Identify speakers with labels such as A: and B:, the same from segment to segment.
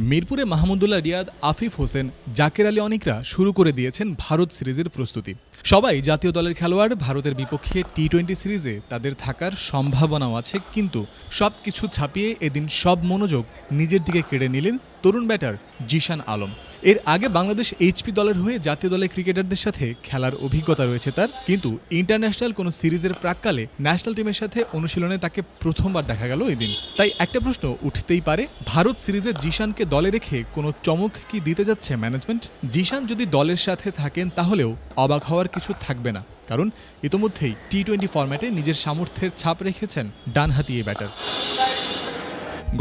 A: মিরপুরে মাহমুদুল্লাহ রিয়াদ, আফিফ হোসেন, জাকের আলী অনিকরা শুরু করে দিয়েছেন ভারত সিরিজের প্রস্তুতি। সবাই জাতীয় দলের খেলোয়াড়, ভারতের বিপক্ষে টি টোয়েন্টি সিরিজে তাদের থাকার সম্ভাবনাও আছে, কিন্তু সব কিছু ছাপিয়ে এদিন সব মনোযোগ নিজের দিকে কেড়ে নিলেন তরুণ ব্যাটার জিশান আলম। এর আগে বাংলাদেশ এইচপি দলের হয়ে জাতীয় দলের ক্রিকেটারদের সাথে খেলার অভিজ্ঞতা রয়েছে তার, কিন্তু ইন্টারন্যাশনাল কোনো সিরিজের প্রাককালে ন্যাশনাল টিমের সাথে অনুশীলনে তাকে প্রথমবার দেখা গেল এদিন তাই একটা প্রশ্ন উঠতেই পারে, ভারত সিরিজে জিশানকে দলে রেখে কোনো চমক কি দিতে যাচ্ছে ম্যানেজমেন্ট? জিশান যদি দলের সাথে থাকেন তাহলেও অবাক হওয়ার কিছু থাকবে না, কারণ ইতোমধ্যেই টি টোয়েন্টি ফরম্যাটে নিজের সামর্থ্যের ছাপ রেখেছেন ডানহাতি এই ব্যাটার।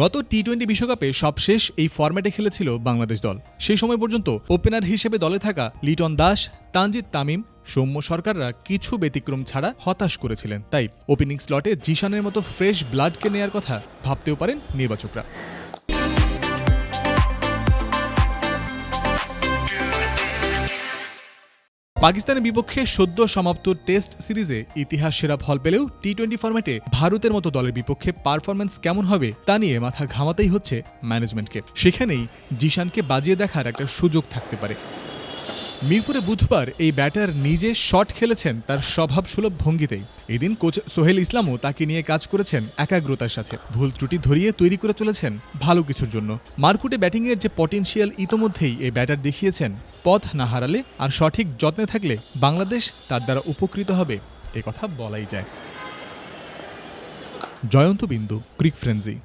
A: গত টি টোয়েন্টি বিশ্বকাপে সবশেষ এই ফরম্যাটে খেলেছিল বাংলাদেশ দল। সেই সময় পর্যন্ত ওপেনার হিসেবে দলে থাকা লিটন দাস, তানজিদ তামিম, সৌম্য সরকাররা কিছু ব্যতিক্রম ছাড়া হতাশ করেছিলেন। তাই ওপেনিং স্লটে জিশানের মতো ফ্রেশ ব্লাডকে নেয়ার কথা ভাবতেও পারেন নির্বাচকরা। পাকিস্তানের বিপক্ষে সদ্য সমাপ্ত টেস্ট সিরিজে ইতিহাস সেরা ফল পেলেও টি টোয়েন্টি ফরম্যাটে ভারতের মতো দলের বিপক্ষে পারফরমেন্স কেমন হবে তা নিয়ে মাথা ঘামাতেই হচ্ছে ম্যানেজমেন্টকে সেখানেই জিশানকে বাজিয়ে দেখার একটা সুযোগ থাকতে পারে। মিরপুরে বুধবার এই ব্যাটার নিজে শট খেলেছেন তার স্বভাবসুলভ ভঙ্গিতেই। এদিন কোচ সোহেল ইসলামও তাকে নিয়ে কাজ করেছেন একাগ্রতার সাথে। ভুল ত্রুটি ধরিয়ে তৈরি করে চলেছেন ভালো কিছুর জন্য। মার্কুটে ব্যাটিংয়ের যে পটেনশিয়াল ইতোমধ্যেই এই ব্যাটার দেখিয়েছেন, পথ না হারালে আর সঠিক যত্নে থাকলে বাংলাদেশ তার দ্বারা উপকৃত হবে, এ কথা বলাই যায়। জয়ন্ত বিন্দু, ক্রিক ফ্রেন্সি।